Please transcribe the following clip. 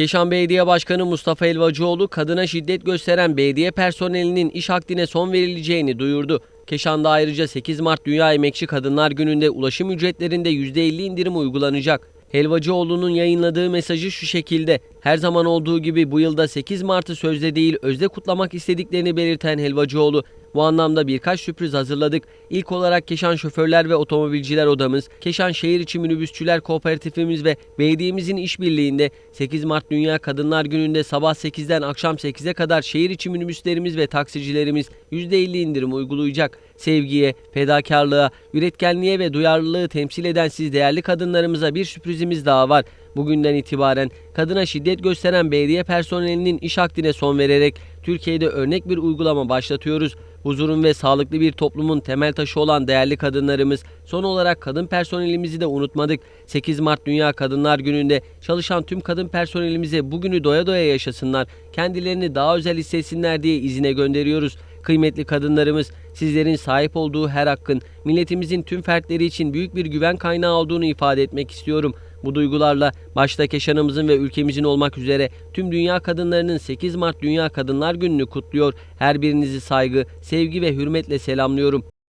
Keşan Belediye Başkanı Mustafa Elvacıoğlu kadına şiddet gösteren belediye personelinin iş akdine son verileceğini duyurdu. Keşan'da ayrıca 8 Mart Dünya Emekçi Kadınlar Günü'nde ulaşım ücretlerinde %50 indirim uygulanacak. Helvacıoğlu'nun yayınladığı mesajı şu şekilde. Her zaman olduğu gibi bu yılda 8 Mart'ı sözde değil özde kutlamak istediklerini belirten Helvacıoğlu, bu anlamda birkaç sürpriz hazırladık. İlk olarak Keşan Şoförler ve Otomobilciler Odamız, Keşan Şehir İçi Minibüsçüler Kooperatifimiz ve belediyemizin işbirliğinde 8 Mart Dünya Kadınlar Günü'nde sabah 8'den akşam 8'e kadar şehir içi minibüslerimiz ve taksicilerimiz %50 indirim uygulayacak. Sevgiye, fedakarlığa, üretkenliğe ve duyarlılığı temsil eden siz değerli kadınlarımıza bir sürprizimiz daha var. Bugünden itibaren kadına şiddet gösteren belediye personelinin iş akdine son vererek Türkiye'de örnek bir uygulama başlatıyoruz. Huzurun ve sağlıklı bir toplumun temel taşı olan değerli kadınlarımız, son olarak kadın personelimizi de unutmadık. 8 Mart Dünya Kadınlar Günü'nde çalışan tüm kadın personelimize bugünü doya doya yaşasınlar, kendilerini daha özel hissetsinler diye izine gönderiyoruz. Kıymetli kadınlarımız, sizlerin sahip olduğu her hakkın milletimizin tüm fertleri için büyük bir güven kaynağı olduğunu ifade etmek istiyorum. Bu duygularla başta Keşan'ımızın ve ülkemizin olmak üzere tüm dünya kadınlarının 8 Mart Dünya Kadınlar Günü'nü kutluyor. Her birinizi saygı, sevgi ve hürmetle selamlıyorum.